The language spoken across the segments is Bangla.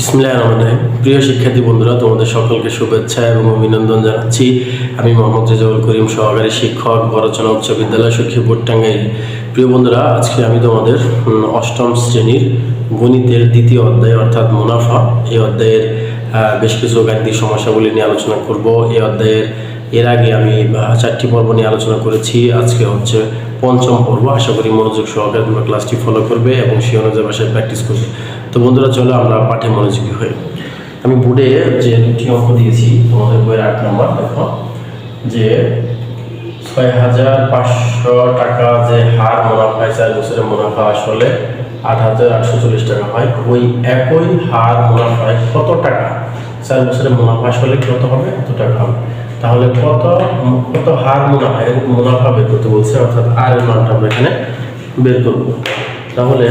বিসমিল্লাহির রহমানির রহিম। প্রিয় শিক্ষার্থী বন্ধুরা, তোমাদের সকলকে শুভেচ্ছা এবং অভিনন্দন জানাচ্ছি। আমি মোহাম্মদ রেজাউল করিম, সহকারী শিক্ষক, বড়চনা উচ্চ বিদ্যালয় সখীপুর, টাঙ্গাইল। প্রিয় বন্ধুরা, আজকে আমি তোমাদের অষ্টম শ্রেণির গণিতের দ্বিতীয় অধ্যায়, অর্থাৎ মুনাফা, এই অধ্যায়ের বেশ কিছু গাণিতিক সমস্যাগুলি নিয়ে আলোচনা করব। এই অধ্যায়ের, এর আগে আমি চারটি পর্ব নিয়ে আলোচনা করেছি। আজকে হচ্ছে পঞ্চম পর্ব। আশা করি মনোযোগ সহকারে তোমরা ক্লাসটি ফলো করবে এবং সেই অনুযায়ী বাসায় প্র্যাকটিস করবে। তো বন্ধুরা, চলো আমরা পাঠে মনোযোগী হই। আমি বোর্ডে যে দুটি অঙ্ক দিয়েছি, তোমাদের বইয়ের আট নম্বর, দেখো। যে ছয় হাজার পাঁচশো টাকা যে হার মুনাফা হয় চার বছরের মুনাফা আসলে আট হাজার আটশো চল্লিশ টাকা হয়। ওই একই হার মুনাফায় কত টাকা? চার বছরের মুনাফা আসলে কত হবে? এত টাকা হবে। তাহলে কত কত হার মুনাফা মুনাফা বের করতে বলছে, অর্থাৎ আর এর মানটা আমরা এখানে বের করব। তাহলে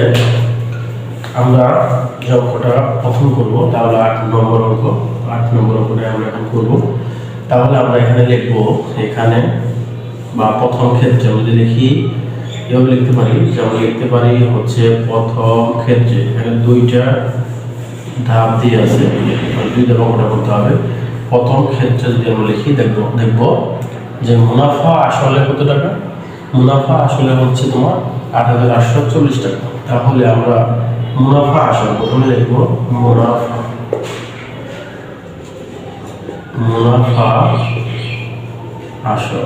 আমরা যে অঙ্কটা প্রথম করব, তাহলে আট নম্বর অঙ্ক আট নম্বর অঙ্কটা আমরা এখন করব। তাহলে আমরা এখানে লিখব, এখানে বা প্রথম ক্ষেত্রে আমি যদি লিখি, এভাবে লিখতে পারি, যেমন লিখতে পারি হচ্ছে প্রথম ক্ষেত্রে। এখানে দুইটা ধাপ দিয়ে আছে মানে দুইটা অঙ্কটা করতে হবে। প্রথম ক্ষেত্রে যদি আমরা লিখি, দেখব, দেখব যে মুনাফা আসলে কত টাকা? মুনাফা আসলে হচ্ছে তোমার আট হাজার আটশো চল্লিশ টাকা। তাহলে আমরা মুনাফা আসল, প্রথমে লিখব মুনাফা মুনাফা আসল।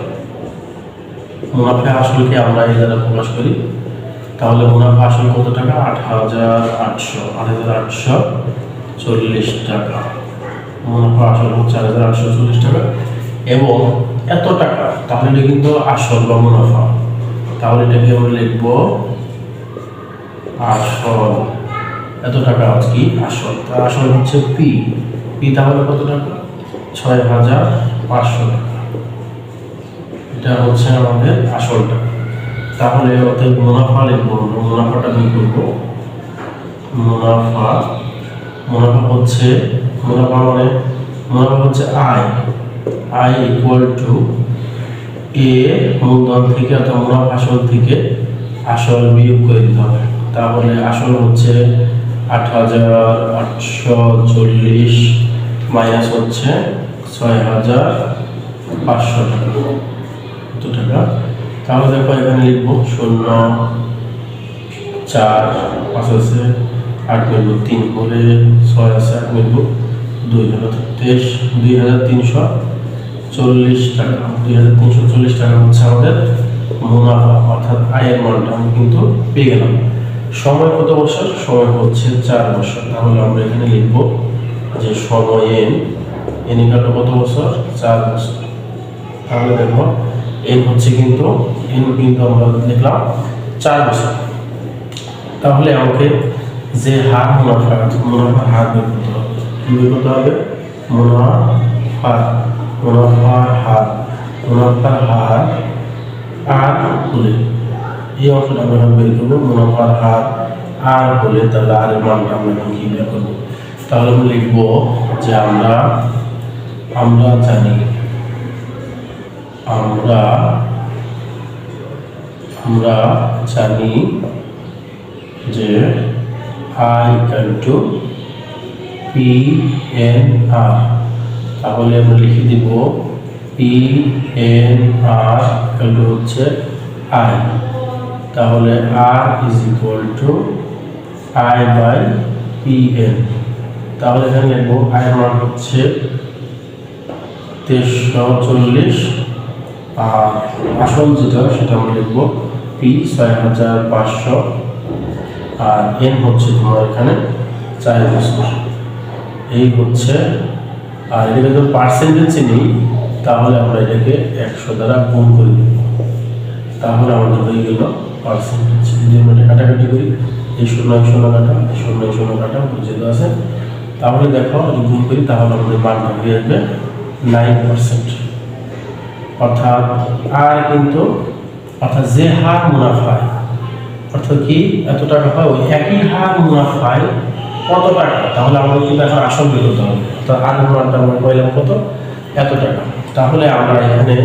মুনাফা আসলকে আমরা এই দ্বারা প্রকাশ করি? তাহলে মুনাফা আসল কত টাকা? আট হাজার আটশো, আট হাজার আটশো চল্লিশ টাকা। মুনাফা আসল হচ্ছে হাজার আটশো চল্লিশ টাকা। এবং এত টাকা, তাহলে এটা কিন্তু আসল বা মুনাফা তাহলে এটাকে আমরা লিখব আসল। এত টাকা কি? আসল। তার আসল হচ্ছে পি পি তাহলে কত টাকা? ছয় হাজার পাঁচশো এটা হচ্ছে আমাদের আসল টাকা তাহলে অতএব মুনাফা লিখব। মুনাফাটা কি করব। মুনাফা মুনাফা হচ্ছে, মুনাফা মানে মুনাফা হচ্ছে আয় আয় ইকুয়াল টু এ মূলধন থেকে অর্থাৎ মুনাফা আসল থেকে আসল বিয়োগ করে দিতে হবে। তাহলে আসল হচ্ছে আট হাজার আটশো চল্লিশ মাইনাস হচ্ছে ছয় হাজার পাঁচশো টাকা। কত টাকা। তাহলে দেখো এখানে লিখব শূন্য, চার, পাঁচ আছে, আট মিলব তিন করে ছয় আছে, আট মিলব দুই হলো তেইশ দুই হাজার তিনশো চল্লিশ টাকা। দুই হাজার তিনশো চল্লিশ টাকা হচ্ছে আমাদের মুনাফা, অর্থাৎ আয়ের মানটা আমি কিন্তু পেয়ে গেলাম। সময় কত বছর? সময় হচ্ছে চার বছর। তাহলে আমরা এখানে লিখব যে সময় এন এন ইকালটা কত বছর? চার বছর। তাহলে দেখো এন হচ্ছে কিন্তু এন কিন্তু আমরা লিখলাম চার বছর। তাহলে আমাকে যে হার মুনাফা মুনাফার হার বের করতে হবে। কি বের করতে হবে? মুনাফার মুনাফার হার মুনাফার হার আর হলে বের করব মুনাফার হার আর হলে তাহলে আর তাহলে যে আমরা আমরা জানি আমরা আমরা জানি যে I equal to P N R তাহলে আমরা লিখে দিব পি এন আর হচ্ছে আই। তাহলে R is equal to I by P N তাহলে এখানে লিখব আয়ের মান হচ্ছে তেইশশো চল্লিশ। আর আসল যেটা, সেটা আমরা লিখব পি ছয় হাজার পাঁচশো। আর এন হচ্ছে তোমার এখানে চার বছর। এই হচ্ছে, আর এটাকে যদি পার্সেন্টেজে নিই, তাহলে আমরা এটাকে একশো দ্বারা গুণ করে দেব। তাহলে আমাদের হয়ে গেল পার্সেন্টেজ যদি আমরা কাটাকাটি করি, এই শূন্য এক, শূন্য কাটা, এই শূন্য শূন্য কাটা যেহেতু আছে। তাহলে দেখো, যদি গুণ করি, তাহলে আমাদের মানটা হয়ে যাবে নাইন পার্সেন্ট অর্থাৎ আর কিন্তু, অর্থাৎ যে হার মুনাফায় অর্থাৎ কি? এত টাকা হয় ওই একই হার মুনাফায় কত টাকা? তাহলে আমাদের কিন্তু এখন আসল বের হতে হবে অর্থাৎ আর মুনাফাটা আমরা পাইলাম কত? এত টাকা। তাহলে আমরা এখানে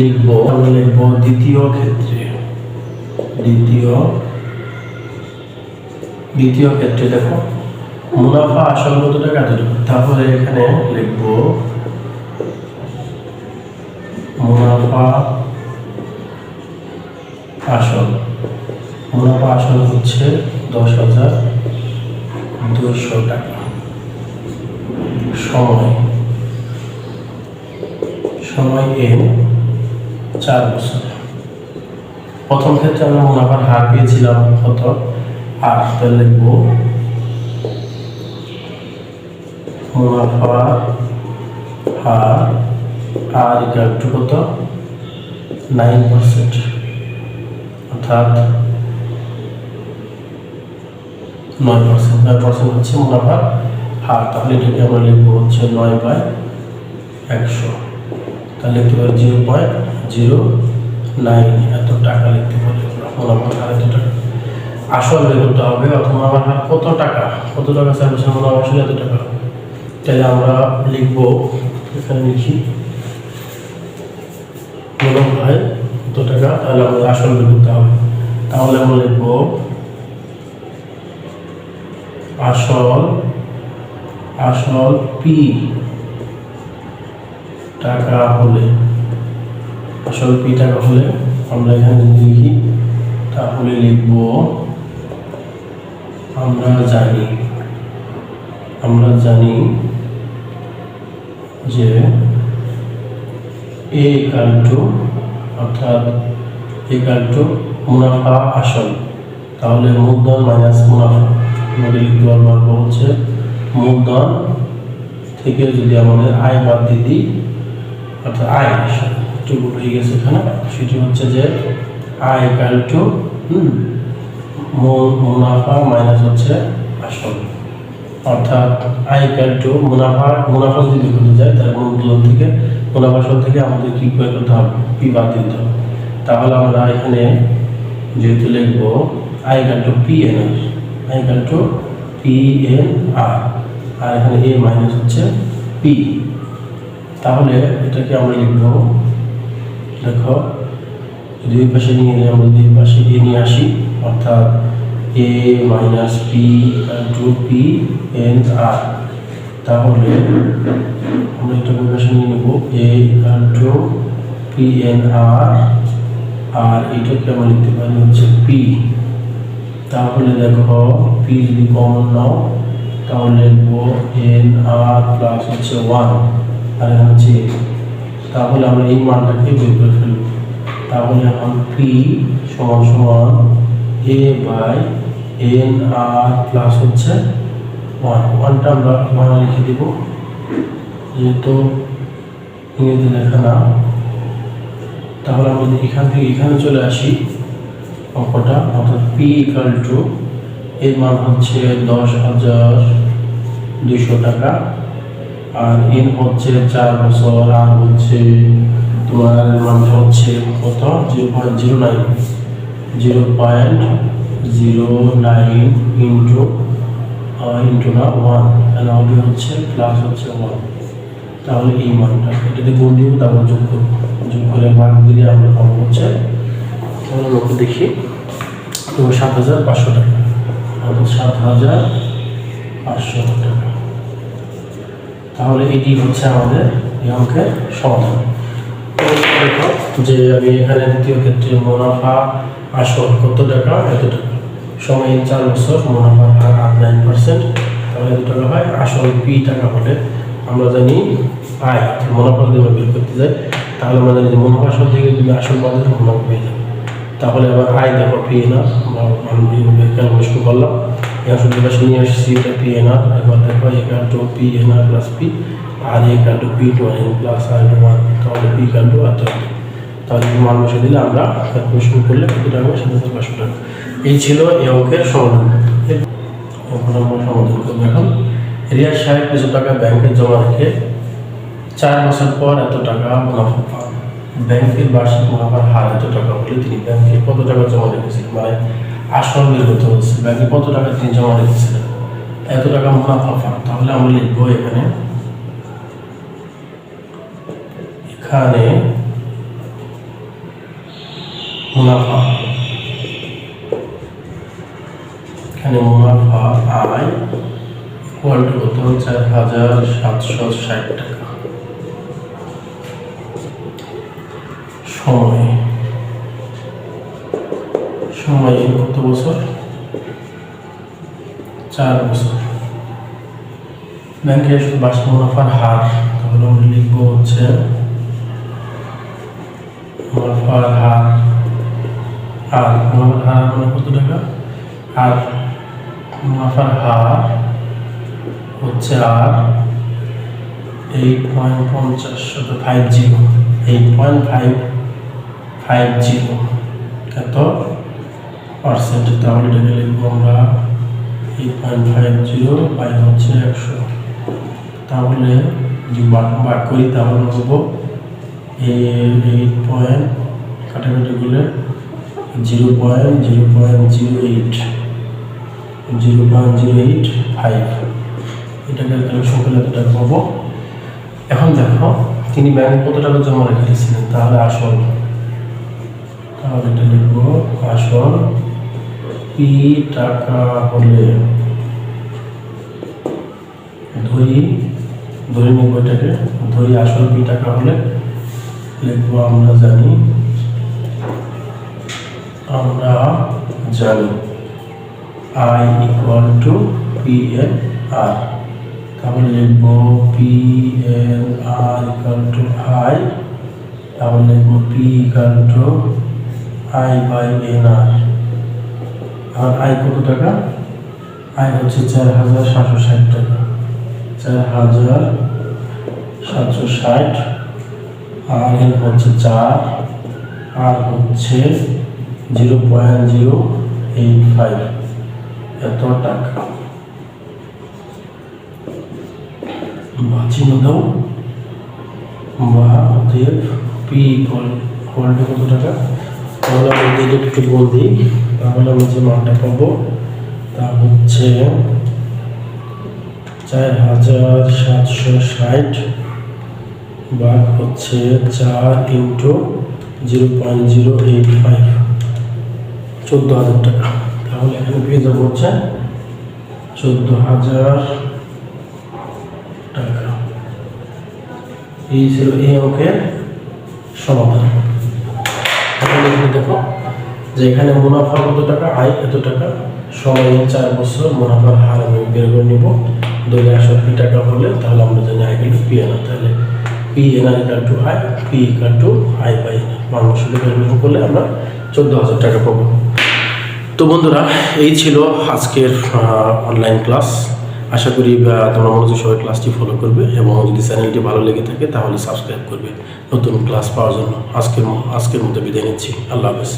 লিখব, আমরা লিখব দ্বিতীয় ক্ষেত্রে। দ্বিতীয় দ্বিতীয় ক্ষেত্রে দেখো, মুনাফা আসল টাকা? তাহলে এখানে লিখব, মুনাফা আসল। মুনাফা আসল হচ্ছে দশ হাজার দুইশো টাকা। সময়। সময় এন চার বছর। প্রথম ক্ষেত্রে আমরা মুনাফার হার পেয়েছিলাম কত আট তাহলে লিখব মুনাফা হার আর ইকাল টু কত? নাইন পার্সেন্ট অর্থাৎ নয় পার্সেন্ট নয় পার্সেন্ট হচ্ছে মুনাফার হার। তাহলে এটাকে আমরা লিখব হচ্ছে নয় বাই একশো। তাহলে লিখতে পারি জিরো পয়েন্ট জিরো নাইন এত টাকা লিখতে পারি আমরা মুনাফার হার এত টাকা। আসল করতে হবে অথবা আমার হার কত টাকা? কত টাকা সার্ভিসের মুনাফা আসলে এত টাকা তাহলে আমরা লিখব, এখানে লিখি মুনাফায় কত টাকা? তাহলে আমাদের আসল করতে হবে। তাহলে আমরা লিখব, আসল আসল পি টাকা হলে আসল পি টাকা হলে আমরা এখানে যদি লিখি, তাহলে লিখব, আমরা জানি আমরা জানি যে এ ইকাল টু, অর্থাৎ ইকাল টু মুনাফা আসল। তাহলে মূলধন মাইনাস মুনাফা। আমাদের লিখতে পারব হচ্ছে মূলধন থেকে যদি আমাদের আয় বাদ দিয়ে দিই, অর্থাৎ আয় একটু হয়ে গেছে এখানে। সেটি হচ্ছে যে আয় ইকাল টু মুনাফা মাইনাস হচ্ছে আসল। অর্থাৎ আই ইকাল টু মুনাফা মুনাফা যদি করতে যায় তাহলে মূলধন থেকে মুনাফা আসল থেকে আমাদের কী বের করতে হবে? পি বাদ দিতে হবে। তাহলে আমরা এখানে যেহেতু লিখব I equal to P N R, I equal to P N R আর এখানে এ মাইনাস হচ্ছে পি। তাহলে এটাকে আমরা লিখব দেখো, দুই পাশে নিয়ে এলে আমরা দুই পাশে এ নিয়ে আসি। অর্থাৎ A minus P to P N R তাহলে আমরা এটা পাশে নিয়ে নেব। A to P N R আর এটাকে আমরা লিখতে পারি হচ্ছে পি তাহলে দেখো পি যদি কমন নাও, তাহলে লিখব এন আর প্লাস হচ্ছে ওয়ান আর হচ্ছে। তাহলে আমরা এই মানটাকে বের করে ফেলব। তাহলে এখন পি সমান সমান A by N R plus হচ্ছে ওয়ান ওয়ানটা আমরা বাংলা লিখে দেব। যেহেতু ইংরেজি লেখা না। তাহলে আমরা এখান থেকে এখানে চলে আসি, অঙ্কটা, অর্থাৎ পি ইকাল টু এর মান হচ্ছে দশ হাজার দুইশো টাকা। আর এন হচ্ছে চার বছর, আর হচ্ছে তোমার মান হচ্ছে কত? Zero point zero nine. Zero point zero nine into into না, ওয়ান। তাহলে হবে হচ্ছে প্লাস হচ্ছে ওয়ান। তাহলে এই মানটা, এটাতে গুণ দিব তারপর যোগ করব যোগ করে মান দিলে আমরা পাবো হচ্ছে, তাহলে আমরা দেখি, তো সাত হাজার পাঁচশো টাকা। সাত হাজার পাঁচশো টাকা। তাহলে এটি হচ্ছে আমাদের এই অঙ্কের সমাধান। যে আমি এখানে দ্বিতীয় ক্ষেত্রে মুনাফা, আসল কত টাকা? এত টাকা সময় চার বছর, মুনাফা হার আট নাইন পার্সেন্ট তাহলে এত টাকা হয়, আসল পি টাকা হলে আমরা জানি আয়। মুনাফা যদি আমরা বের করতে যাই, তাহলে আমরা জানি যে মুনাফা আসল থেকে যদি আসল বাদ মুনাফা পেয়ে যাবে। তাহলে আবার আয় দেখো পি এন আর আমি ক্যালকুলেশন করলাম। এখন পাশে নিয়ে আসছি এটা পি এন আর এবার দেখো equal to P N R plus P R equal to P to N plus R to one তাহলে পি কাল টু আর তাহলে মান বসে দিলে আমরা ক্যালকুলেশন করলে কত টাকা সাত পাঁচশো টাকা এই ছিল এই অঙ্কের সমাধান এখন আমরা সমাধান করব এখন রিয়াজ সাহেব কিছু টাকা ব্যাংকে জমা রেখে চার বছর পর এত টাকা মুনাফা পান ব্যাংকের বার্ষিক মুনাফার হার এত টাকা হলে তিনি ব্যাংকে কত টাকা জমা রেখেছিলেন মানে আসল বের করতে হচ্ছে? ব্যাংকে কত টাকা তিনি জমা রেখেছিলেন এত টাকা মুনাফা পান, তাহলে আমরা লিখব এখানে। এখানে মুনাফা। এখানে মুনাফা আয় ইকুয়াল টু কত? চার হাজার সাতশো ষাট টাকা। সময়। সময় বছর? চার বছর। ব্যাংকের বার্ষিক মুনাফার হার, তাহলে আমরা লিখব হচ্ছে মুনাফার হার আর মুনাফার হার মানে কত টাকা? আর মুনাফার হার হচ্ছে আর এইট পয়েন্ট পঞ্চাশ five zero. Eight point five five zero. এত? পার্সেন্ট, তাহলে এটাকে লিখব আমরা eight point five zero by হচ্ছে একশো। তাহলে যদি বাক করি তাহলে নেব এইট পয়েন্ট কাটাকাটি করলে zero point zero point zero eight zero point zero eight five এটাকে ক্যালকুলেশন করলে এত টাকা পাবো এখন দেখো, তিনি ব্যাংকে কত টাকা জমা রেখেছিলেন? তাহলে আসল। তাহলে এটা লিখব আসল পি টাকা হলে? ধরে নেব এটাকে ধরি আসল পি টাকা হলে? লিখব, আমরা জানি আমরা জানি। I equal to P N R তাহলে লিখব P N R equal to I তাহলে লিখব P equal to I by N R আর আয় কত টাকা? আয় হচ্ছে চার হাজার সাতশো ষাট টাকা। চার হাজার সাতশো ষাট, আর এন হচ্ছে চার, আর হচ্ছে zero point zero eight five. এত টাকা। বা চিহ্ন দাও বা অতএব পি ইকুয়াল কত টাকা? আমি যদি একটু বল দিই। আমি যে মানটা পাবো তা হচ্ছে চার হাজার সাতশো ষাট বা হচ্ছে চার into zero point zero eight five. চোদ্দ হাজার টাকা। তাহলে এখানে পেয়ে যাব হচ্ছে চোদ্দ হাজার টাকা। এই ছিল এই অঙ্কের সমাধান। এখন এখানে দেখো যে এখানে মুনাফা কত টাকা? আয় এত টাকা। সময় চার বছর মুনাফার হার আমি বের করে নিব। দলে আসল পি টাকা হলে তাহলে আমরা জানি আই কিন্তু পি এনার তাহলে P N R equal to I P equal to I by মানুষ করলে আমরা চোদ্দ হাজার টাকা পাবো। তো বন্ধুরা, এই ছিল আজকের অনলাইন ক্লাস আশা করি তোমরা মনোযোগ সবাই ক্লাসটি ফলো করবে এবং যদি চ্যানেলটি ভালো লেগে থাকে তাহলে সাবস্ক্রাইব করবে। নতুন ক্লাস পাওয়ার জন্য আজকের আজকের মতো বিদায় নিচ্ছি। আল্লাহ হাফেজ।